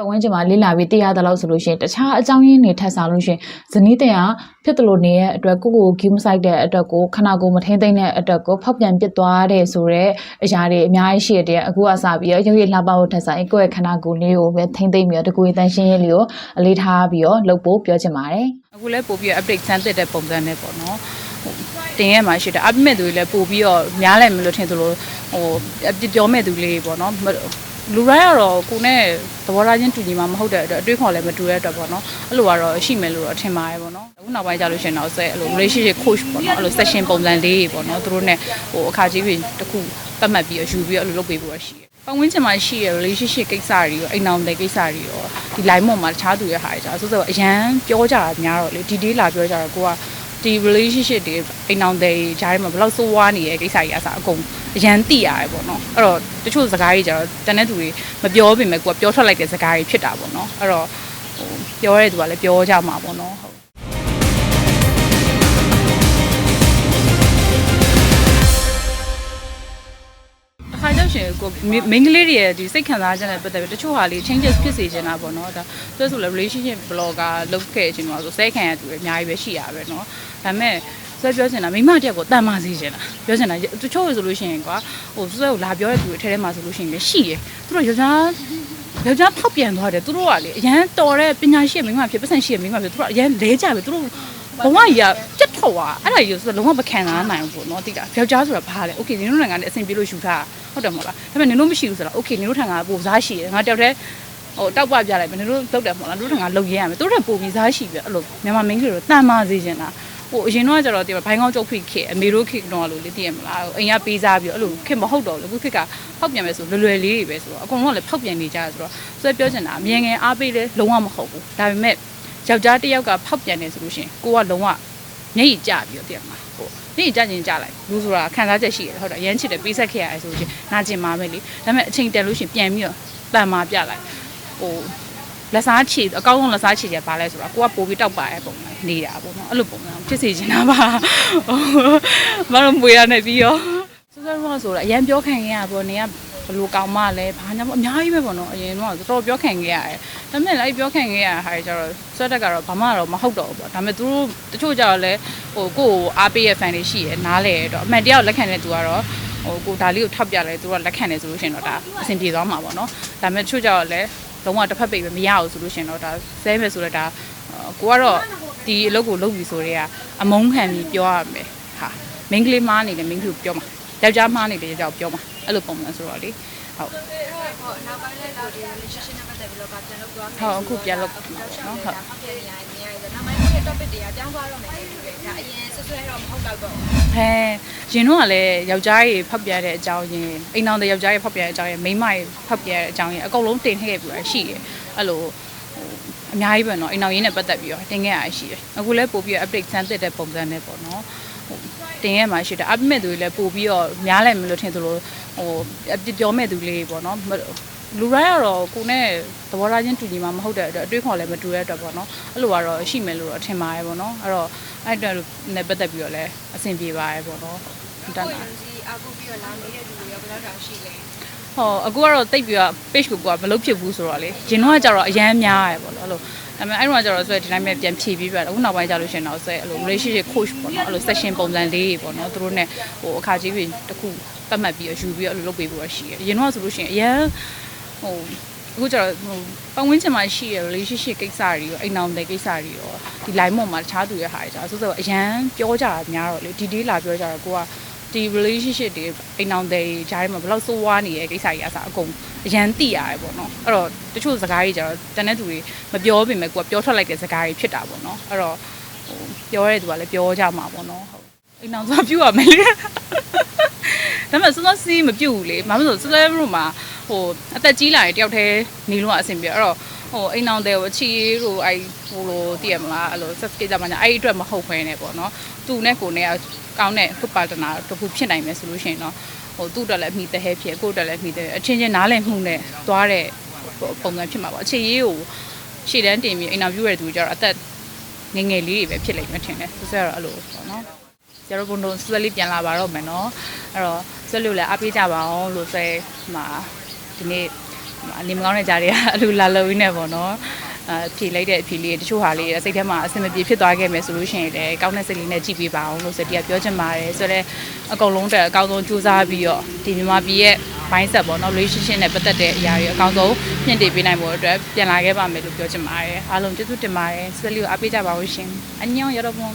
ပတ်ဝန်းကျင်မှာလေ့လာပြီးသိရသလောက်ဆိုလို့ရှိရင်တခြားအကြောင်းရင်းတွေထပ်စားလို့ရှိရင်ဇနီးတဲ့ကဖြစ်တယ်လို့နေရဲ့အတွက်ကိုကိုကိုဂီးမဆိုင်တဲ့အတွက်ကိုခနာကိုမထိမ့်သိမ့်တဲ့အတွက်ကိုဖောက်ပြန်ပစ်သွားတဲ့ဆိုတော့အရာတွေအများကြီးရှိတဲ့အခုကစပြီးတော့ရုပ်ရည်လှပဖို့ထပ်စားရင်ကိုယ့်ရဲ့ခနာကိုလေးကိုပဲထိမ့်သိမ့်ပြီးတော့တကူရင်တန်ရှင်းရေးလေးကိုအလေးထားပြီးတော့လုပ်ဖို့ပြောချင်ပါတယ်အခုလည်းပို့ပြီးတော့ update စမ်းသစ်တဲ့ပုံစံနဲ့ပေါ့နော်ဟိုတင်ရဲ့မှာရှိတယ်အပိမဲ့သူတွေလည်းပို့ပြီးတော့များလိုက်မလို့ထင်သလိုဟိုအပြပြောမဲ့သူလေးပေါ့နော်မ လူတိုင်းကတော့ကိုနဲ့သဘောထားချင်းတူညီမှာမဟုတ်တဲ့အတွက်အတွေးခေါ်လည်းမတူတဲ့အတွက်ပေါ့နော်အဲ့လိုကတော့ရှိမယ်လို့တော့ထင်ပါတယ်ပေါ့နော်အခုနောက်ပိုင်းကျလို့ရှိရင်တော့ဆက်အဲ့လို relationship coach ပေါ့နော်အဲ့လို session ပုံစံလေးတွေပေါ့နော်သူတို့ ਨੇ ဟိုအခါကြီးပြင်တစ်ခုပတ်မှတ်ပြီးတော့ယူပြီးတော့အဲ့လိုလုပ်ပေးဖို့ရရှိတယ်ပတ်ဝန်းကျင်မှာရှိရ relationship ကိစ္စတွေရောအိမ်အောင်တဲ့ကိစ္စတွေရောဒီ line ပေါ်မှာတခြားသူရဲ့ဟာတွေကြာဆိုတော့အရန်ပြောကြတာများတော့လေ detail လာပြောကြတော့ကိုက ဒီ relationship တွေအိမ်အောင်တဲ့ဂျားထဲမှာဘယ်လောက်ဆိုးဝါးနေတဲ့ကိစ္စကြီးအစားအကုန်အရန်သိရတယ်ပေါ့နော်အဲ့တော့တချို့စကားကြီးကြတော့တန်တဲ့သူတွေမပြောပြင်မဲ့ကိုကပြောထွက်လိုက်တဲ့စကားကြီးဖြစ်တာပေါ့နော်အဲ့တော့ဟိုပြောရတဲ့သူကလည်းပြောကြမှာပေါ့နော်ဟုတ် အခါကျရှင်ကိုမိန်းကလေးတွေရဲ့ဒီစိတ်ခံစားချက်နဲ့ပတ်သက်ပြီးတချို့ဟာလေး changes ဖြစ်စေချင်တာပေါ့နော်ဒါဆိုဆိုလဲ relationship blogger လုပ်ခဲ့ခြင်းတော့ဆိုစိတ်ခံရသူတွေအများကြီးပဲရှိရပဲเนาะဒါပေမဲ့ဆွဲပြောချင်တာမိမတယောက်ကိုတန်မာစေချင်တာပြောချင်တာတချို့ဆိုလို့ရှိရင်ကွာဟိုဆွဲကိုလာပြောတဲ့သူတွေထဲထဲမှာဆိုလို့ရှိရင်လည်းရှိရယ်သူတို့ယောက်ျားယောက်ျားဖောက်ပြန်သွားတယ်သူတို့ကလေအရန်တော်တဲ့ပညာရှိရဲ့မိန်းမဖြစ်ပတ်စံရှိရဲ့မိန်းမဖြစ်သူတို့ကအရန်လဲကြပဲသူတို့ဘဝကြီးက က ပြတ်ထွက်သွားအဲ့ဒါကြီးဆိုတော့လုံးဝမခံစားနိုင်ဘူးပေါ့နော်တိတာယောက်ျားဆိုတာဘာလဲโอเคနင်တို့နိုင်ငံနဲ့အဆင်ပြေလို့ယူထားဟုတ်တယ်မဟုတ်လားဒါပေမဲ့နင်တို့မရှိဘူးဆိုတော့โอเคနင်တို့ထံကပိုစားရှိတယ်ငါတယောက်တည်းဟိုတောက်ပပြလိုက်မယ်နင်တို့လောက်တယ်မဟုတ်လားနင်တို့ထံကလောက်ရရမယ်သူတို့ထံပိုပြီးစားရှိပြီအဲ့လိုမြန်မာမင်းကြီးတို့တန်မာစေချင်တာဟိုအရင်တော့ကျတော့ဒီဘိုင်းကောင်းကျုပ်ဖိခေအမေတို့ခေတော့လို့လေသိရမလားအိမ်ကပေးစားပြီးအဲ့လိုခေမဟုတ်တော့ဘူးခုခေကဖောက်ပြန်မယ်ဆိုလွယ်လွယ်လေးတွေပဲဆိုတော့အကုန်လုံးကလည်းဖောက်ပြန်နေကြဆိုတော့ဆွဲပြောချင်တာအမြင်ငယ်အားပေးလဲလုံးဝမဟုတ်ဘူးဒါပေမဲ့ယောက်ျားတစ်ယောက်ကဖောက်ပြန်နေဆိုလို့ရှိရင်ကိုကလုံးဝ မျက်ရည်ကျပြီးတော့သိရမလားဟိုမျက်ရည်ကျခြင်းကျလိုက်လူဆိုတာခံစားချက်ရှိရတယ်ဟုတ်တယ်ရမ်းချစ်တယ်ပေးဆက်ခဲ့ရတယ်ဆိုလို့ရှိရင်နာကျင်ပါမယ်လေဒါပေမဲ့အချိန်တန်လို့ရှိရင်ပြန်ပြီးတော့တန်မာပြလိုက်ဟိုလက်စားချီအကောင်းဆုံးလက်စားချီတယ်ပါလဲဆိုတော့ကိုကပို့ပြီးတောက်ပါရဲ့ပုံစံနေတာပေါ့နော်အဲ့လိုပုံစံဖြစ်စေချင်တာပါမတော်မွေရနေပြီးရောစစရောဆိုတော့အရင်ပြောခံခဲ့ရပေါ့နေက ဘလို့ကောင်းမလဲဘာညာပေါ့အများကြီးပဲပေါ့နော်အရင်တော့တော်တော်ပြောခံခဲ့ရတယ်ဒါပေမဲ့လည်းအဲ့ပြောခံခဲ့ရတဲ့ဟာတွေကျတော့ဆွတ်တက်ကတော့ဘာမှတော့မဟုတ်တော့ဘူးပေါ့ဒါပေမဲ့သူတို့တချို့ကျတော့လဲဟိုကိုယ့်ကိုအားပေးရဲ့ fan တွေရှိရနားလဲတော့အမှန်တရားကိုလက်ခံတဲ့သူကတော့ဟိုကိုဒါလေးကိုထောက်ပြလဲသူကလက်ခံတယ်ဆိုလို့ရှိရင်တော့ဒါအဆင်ပြေသွားမှာပေါ့နော်ဒါပေမဲ့တချို့ကျတော့လဲလုံးဝတစ်ဖက်ပိတ်ပဲမရဘူးဆိုလို့ရှိရင်တော့ဒါဆဲမယ်ဆိုတော့ဒါကိုကတော့ဒီအလုပ်ကိုလုပ်ပြီဆိုတော့အမုန်းခံပြီးပြောရမယ်ဟာမင်းကလေးမားနေတယ်မင်းကလေးကိုပြောမှာယောက်ျားမားနေတယ်ယောက်ျားကိုပြောမှာ အဲ့လိုပုံစံဆိုတော့လေဟုတ် ဟုတ်နောက်ပိုင်းလည်းဒီ relationship နဲ့ပတ်သက်ပြီးတော့ပြန်လုပ်သွားမယ် ဟုတ်အခုပြန်လုပ်မှာပေါ့နော်ဟုတ် ဖောက်ပြန်နေရတယ်နေရတယ်နောက်ပိုင်းဒီ topic တွေကပြောင်းသွားတော့မယ်ဒါအရင်ဆွဆွဲတော့မဟုတ်တော့တော့ ဟဲရင်တော့ကလည်းယောက်ျားကြီးဖောက်ပြတဲ့အကြောင်းရင်းအိမ်အောင်တဲ့ယောက်ျားကြီးဖောက်ပြတဲ့အကြောင်းရင်းမိန်းမကြီးဖောက်ပြတဲ့အကြောင်းရင်းအကုန်လုံးတင်ခဲ့ပြီးရရှိတယ်အဲ့လိုဟိုအများကြီးပဲเนาะအိမ်အောင်ရင်းနဲ့ပတ်သက်ပြီးတော့တင်ခဲ့ရရှိတယ်အခုလည်းပို့ပြီး update စမ်းသစ်တဲ့ပုံစံနဲ့ပေါ့နော်ဟို တင်ရမှာရှိတယ်အပိမဲ့သူတွေလည်းပို့ပြီးတော့များလိုက်မလို့ထင်သလိုဟိုအပြောမဲ့သူလေးပေါ့နော်လူတိုင်းကတော့ကိုနဲ့သဘောထားချင်းတူညီမှာမဟုတ်တဲ့အတွက်အတွေးခေါ်လည်းမတူတဲ့အတွက်ပေါ့နော်အဲ့လိုကတော့ရှိမယ်လို့တော့ထင်ပါတယ်ပေါ့နော်အဲ့တော့အဲ့အတွက်နဲ့ပတ်သက်ပြီးတော့လည်းအဆင်ပြေပါတယ်ပေါ့နော်တန်တာဒီအကူပြီးတော့လာနေတဲ့လူတွေရောဘယ်တော့တောင်ရှိလဲဟောအခုကတော့တိတ်ပြီးတော့ page ကိုကမလုပ်ဖြစ်ဘူးဆိုတော့လေရင်တော့ကကြတော့အရန်များရယ်ပေါ့နော်အဲ့လို ဒါပေမဲ့အဲ့တော့ကကြတော့ဆိုဒီတိုင်းပဲပြန်ဖြည့်ပြီးပြတယ်အခုနောက်ပိုင်းကျလို့ရှိရင်တော့ဆိုအဲ့လို relationship coach ပေါ့နော်အဲ့လို session ပုံစံလေးတွေပေါ့နော်သူတို့ ਨੇ ဟိုအခါကြီးပြင်တစ်ခုပတ်မှတ်ပြီးတော့ယူပြီးတော့အဲ့လိုလုပ်ပေးဖို့ရှိရယ်ရင်တော့ဆိုလို့ရှိရင်အရန်ဟိုအခုကျတော့ဟိုပတ်ဝန်းကျင်မှာရှိရ relationship ကိစ္စတွေရောအိမ်အောင်တဲ့ကိစ္စတွေရောဒီ line ပေါ်မှာတခြားသူရဲ့ဟာတွေကြာဆိုတော့အရန်ပြောကြတာများတော့လေ detail လာပြောကြတော့ကိုက ဒီ relationship တွေအိမ်အောင်တဲ့ဂျားထဲမှာဘယ်လောက်ဆိုးဝါးနေတဲ့ကိစ္စကြီးအစားအကုန်အရန်သိရတယ်ပေါ့နော်အဲ့တော့တချို့စကားကြီးကြတော့တန်တဲ့သူတွေမပြောပြင်မဲ့ကိုကပြောထွက်လိုက်တဲ့စကားကြီးဖြစ်တာပေါ့နော်အဲ့တော့ဟိုပြောရတဲ့သူကလည်းပြောကြမှာပေါ့နော်ဟုတ်အိမ်အောင်သွားပြူရမယ်လေဒါပေမဲ့စောစောစီးမပြုတ်ဘူးလေမမဆိုစောစောတို့မှာဟိုအသက်ကြီးလာရင်တယောက်တည်းနေလို့အဆင်ပြေအဲ့တော့ ဟိုအိမ်အောင်တဲ့ကိုအချီတို့အဲ့ဟိုလိုတည်ရမလားအဲ့လို set ကိစ္စမှညာအဲ့ဒီအတွက်မဟုတ်ခွဲနေပေါ့နော်သူနဲ့ကိုနဲ့ကောင်းတဲ့ good partner တစ်ခုဖြစ်နိုင်မယ်ဆိုလို့ရှိရင်တော့ဟိုသူ့အတွက်လည်းအမိတဲ့ဟဲဖြစ်ကိုယ့်အတွက်လည်းအမိတဲ့အချင်းချင်းနားလည်မှုနဲ့သွားတဲ့ပုံစံဖြစ်မှာပေါ့အခြေရေးကိုရှေ့တန်းတင်ပြီးအင်တာဗျူးရတဲ့သူကြတော့အသက်ငယ်ငယ်လေးတွေပဲဖြစ်လိမ့်မယ်ထင်တယ်သူကတော့အဲ့လိုပေါ့နော်ကျတော့ဘုံတို့ဆွဲလေးပြန်လာပါတော့မယ်နော်အဲ့တော့ဆွဲလို့လည်းအားပေးကြပါအောင်လို့ဆွဲမှာဒီနေ့ဟအ နေမကောင်းတဲ့ကြားတွေကအလူလာလုံရင်းနဲ့ပေါ့နော်အာဖြေလိုက်တဲ့အဖြေလေးတချို့ဟာလေးစိတ်ထဲမှာအဆင်မပြေဖြစ်သွားခဲ့မယ်ဆိုလို့ရှိရင်လည်းကောင်းတဲ့စိတ်လေးနဲ့ကြည့်ပေးပါအောင်လို့ဆိုတည်းကပြောချင်ပါတယ်ဆိုတော့အကုန်လုံးတက်အကောင်းဆုံးကြိုးစားပြီးတော့ဒီမြန်မာပြည်ရဲ့ mindset ပေါ့နော် relationship နဲ့ပတ်သက်တဲ့အရာတွေအကောင်းဆုံးမြင့်တင်ပေးနိုင်ဖို့အတွက်ပြန်လာခဲ့ပါမယ်လို့ပြောချင်ပါတယ်အားလုံးကျေးဇူးတင်ပါတယ်စပယ်လီကိုအားပေးကြပါဦးရှင်အညောင်ရတော့ဘုံ